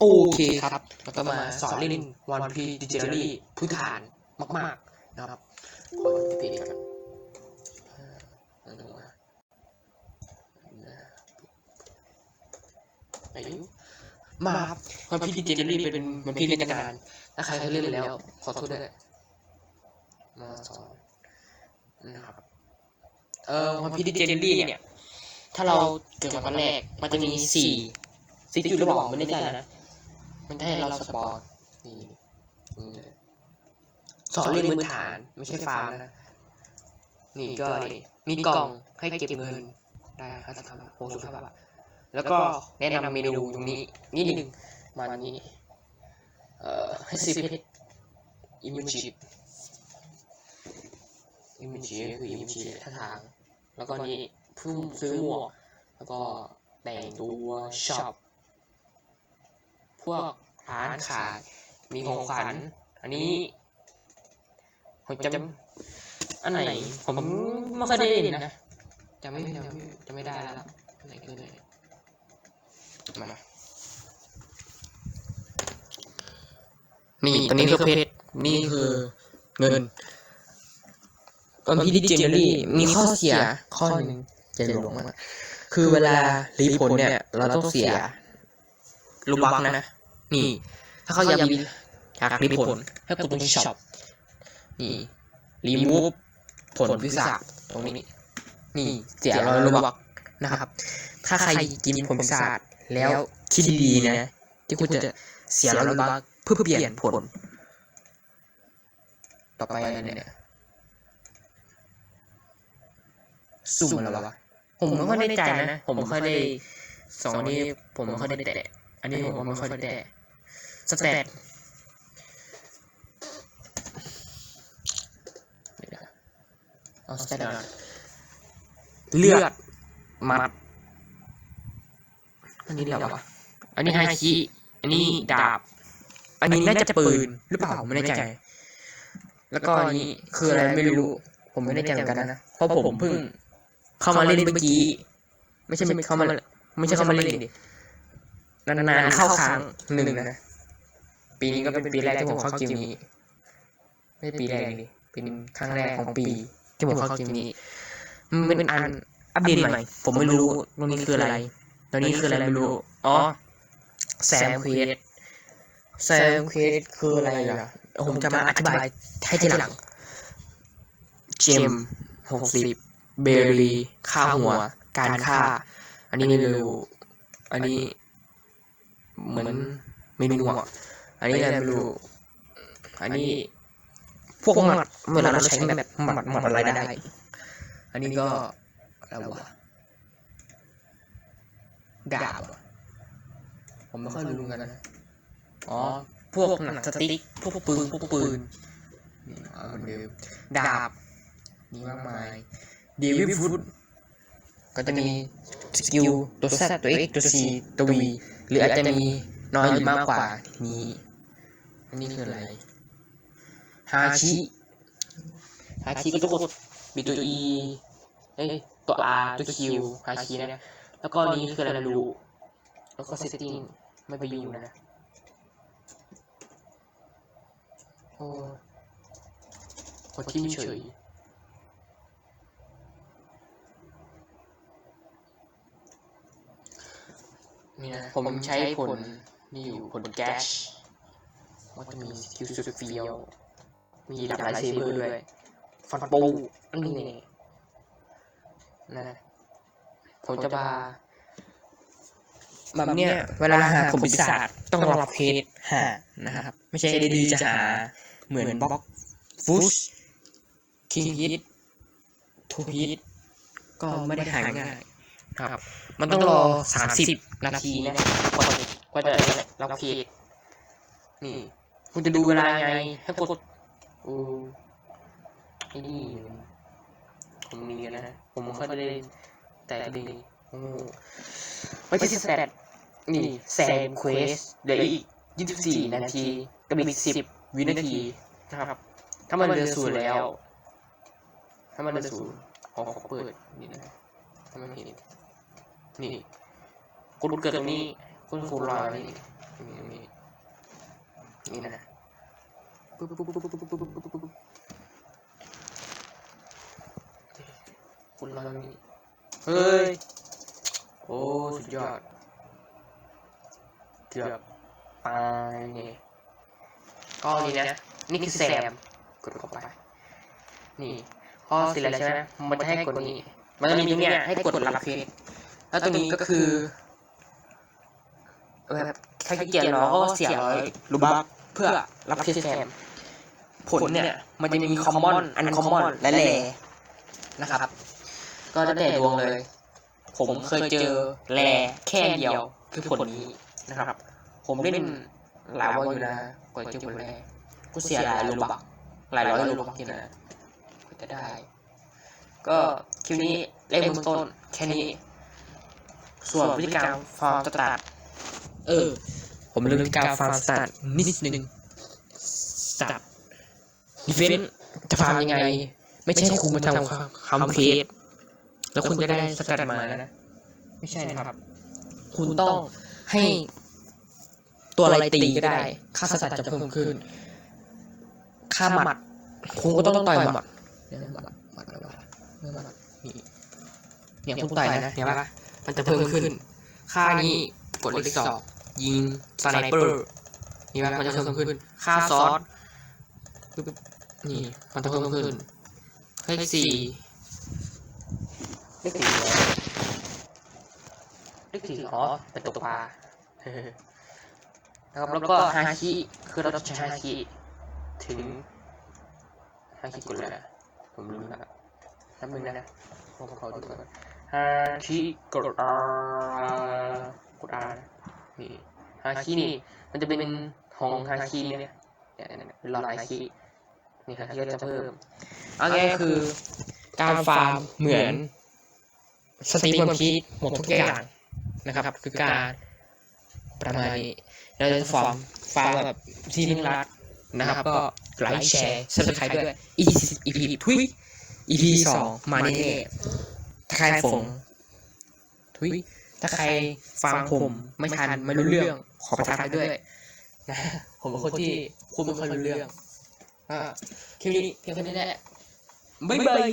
โอเคครับ แล้วก็มาสอนเล่นวันพีดิจิทัลี่พื้นฐานมาก ๆ นะครับขอที่เพจก่อนอ่าลงมาอายุมาครับวันพีดิจิทัลี่เป็นวันพีเล่นกันนานถ้าใครเคยเล่นแล้ว ขอโทษด้วยมาสอนนะครับ เอ่อวันพีดิจิทัลี่เนี่ย ถ้าเราเกิดจากวันแรก มันจะมีสี่สี่จุดหรือเปล่าไม่แน่ใจนะ มันจะให้เราสปอร์ตนี่นี่เลยสอนเล่นพื้นฐาน ไม่ใช่ฟาร์มนะ นี่ก็นี่มีกล่องให้เก็บเงินได้ครับทำโหสุดครับแล้วก็แนะนำเมนูตรงนี้นิดนึงมานี้ เอ่อให้ซีเพชอิมจิอิมจิก็คืออิมจิท่าทาง แล้วก็นี่เพิ่งซื้อหมวก แล้วก็แต่งตัวช็อป พวกร้านขายมีของขวัญอันนี้ผมจำอันไหน ผมไม่ค่อยได้เล่นนะจำไม่จำไม่จำไม่ได้แล้วอันไหนคืออะไรมานี่ตอนนี้คือเพชรนี่คือเงินตอนพี่ดิจิทัลลี่มีข้อเสียข้อหนึ่งจะหลงมากคือเวลารีผลเนี่ย เราต้องเสียลูกบักนะ นี่ ถ้าเขาอยากมีอยากรีผลให้กดตรงที่ช็อปนี่รีมูฟผลพิศาจตรงนี้ นี่เสียร้อยลูกบักนะครับ ถ้าใครกินผลพิศาจแล้วคิดดีๆนะ ที่คุณจะเสียร้อยลูกบักเพื่อเปลี่ยนผล ต่อไปอะไรเนี่ยสุ่มอะไรวะผมไม่ค่อยได้ใจนะ ผมไม่ค่อยได้สองอันนี้ผมไม่ค่อยได้แตะอันนี้ผมก็ไม่ค่อยได้แตะ สแตทเอาสแตทก่อนเลือด มัด อันนี้เรียกว่าอันนี้ไฮคิอันนี้ดาบ อันนี้น่าจะปืนหรือเปล่าไม่แน่ใจ แล้วก็อันนี้คืออะไรไม่รู้ ผมไม่แน่ใจเหมือนกันนะ เพราะผมเพิ่ง เข้ามาเล่นเมื่อกี้ ไม่ใช่ไม่เข้ามาไม่ใช่เข้ามาเล่นดินานๆเข้าครั้งหนึ่งนะ ปีนี้ก็เป็นปีแรกที่ผมเข้าเกมนี้ ไม่ใช่ปีแรกดิเป็นครั้งแรกของปี ที่ผมเข้าเกมนี้ มันเป็นอันอัปเดตใหม่ ผมไม่รู้ตรงนี้คืออะไรตอนนี้คืออะไรไม่รู้ อ๋อแซมเควสแซมเควสคืออะไรล่ะผมจะมาอธิบายให้ทีหลัง เจมหกสิบเบอรีค่าหัว การฆ่า อันนี้ไม่รู้ อันนี้ เหมือนเมนูอะ อันนี้อะไรไม่รู้ อันนี้ พวกหมัดเวลาเราใช้แบบหมัดหมัดอะไรได้ อันนี้ก็อะไรวะดาบอะผมไม่ค่อยรู้เหมือนกันนะ อ๋อ พวกหนังสติ๊ก พวกปืน พวกปืนนี่เอาเหมือนเดิมดาบ มีมากมายเดวิดฟุตก็จะมีสกิลตัว Z ตัว X ตัว C ตัว V หรืออาจจะมีน้อยหรือมากกว่านี้ อันนี้คืออะไร ฮาชิ ฮาชิก็จะกดมีตัว E เอ้ยตัว R ตัว Q ฮาชินะ แล้วก็นี้คืออะไรไม่รู้แล้วก็ setting ไม่ไปอยู่นะโอ้กดทิ้งเฉยนี่นะผมใช้ผลนี่อยู่ผลแก๊ส ว่าจะมีสกิลสุดเฟี้ยว มีดับไลท์เซเบอร์ด้วย ฟันปูอันนี้นี่นะผมจะมาแบบเนี้ยเวลาหาผมปีศาจต้องรับเพจหานะครับ ไม่ใช่ดีๆจะหา เหมือนบล็อกฟุชคิงฮิตทูฮิตก็ไม่ได้หาง่ายครับ มันต้องรอสามสิบนาทีนะกว่าจะกว่าจะรับเพจนี่ คุณจะดูเวลาไงให้กดอือไอ้นี่ผมมีนะผมไม่ค่อยได้เล่นแต่ดีโอ้ไม่ใช่สแตทนี่แซมเควสเดี๋ยวอีกยี่สิบสี่นาทีกับอีกสิบวินาทีนะครับ ถ้ามันเหลือศูนย์แล้ว ถ้ามันเหลือศูนย์ขอขอเปิดนี่นะถ้ามันเห็นนี่คุณเกิดตรงนี้คุณคูณรอยนี่นี่นี่ นี่นะปุ๊บปุ๊บปุ๊บปุ๊บปุ๊บปุ๊บปุ๊บปุ๊บคุณลองนี่เฮ้ย โอ้ สุดยอด เกือบตายนี่ก็นี่นะ นี่คือแซม กดเข้าไป นี่ พอเสร็จแล้วใช่ไหมมันจะให้กดนี้ มันจะมีตรงเนี้ยให้กดรับเควสแล้วตรงนี้ก็คือแบบใครเกียจรอก็เสียร้อยรูบัค เพื่อรับเควสแซมผลเนี่ย มันจะมีคอมมอนอันคอมมอนและแลนะครับ ก็จะแต่ดวงเลย ผมเคยเจอแลแค่เดียว คือผลนี้นะครับ ผมเล่นหลายวันอยู่นะกว่าจะเจอผลแรกกูเสียหลายรูบักหลายร้อยรูบักอยู่นะก็จะได้ ก็คลิปนี้เล่นเบื้องต้นแค่นี้ ส่วนวิธีการฟาร์มสตาร์ทเออ ผมลืมวิธีการฟาร์มสตาร์ทนิดนึงสตาร์ทดิเฟนจะฟาร์มยังไง ไม่ใช่คุณมาทำคำเพจแล้วคุณจะได้สตาร์ทมานะไม่ใช่นะครับ คุณต้องให้ ตัวอะไรตีก็ได้ ค่าสแตทจะเพิ่มขึ้น ค่าหมัด คุณก็ต้องต่อยหมัดเนี่ยหมัดหมัดหมัดหมัดหมัดนี่เนี่ยคุณต่อยนะเห็นปะมันจะเพิ่มขึ้น ค่านี้กดเลขสอง ยิงสไนเปอร์นี่ปะมันจะเพิ่มขึ้น ค่าซอสปึ๊บปึ๊บนี่มันจะเพิ่มขึ้นเลขสี่เลขสี่เหรอเลขสี่อ๋อเป็นตกปลาเออนะครับแล้วก็ฮาคิคือเราจะใช้ฮาคิถึงฮาคิกดเลยนะผมลืมแล้วน้ำมึงนะนะผมขอดูก่อนฮาคิกด R กด R นี่ฮาคินี่ มันจะเป็นของฮาคิเนี่ยเนี่ยเนี่ยเนี่ยเป็นหลอดฮาคินี่ฮาคิก็จะเพิ่มเอาง่ายๆคือ การฟาร์มเหมือนสตีมวันพีชหมดทุกอย่างนะครับ คือการประมาณนี้เราจะฟอร์มฟาร์มแบบที่นิ่งรักนะครับก็ไลค์แชร์ซับสไครต์ด้วย EP EP ทุย EP สองมาแน่ๆถ้าใครฝงทุย ถ้าใครฟังผมไม่ทันไม่รู้เรื่อง ขอประทานด้วยนะผมเป็นคนที่พูดไม่ค่อยรู้เรื่องอ่าคลิปนี้เพียงแค่นี้แหละบ๊ายบาย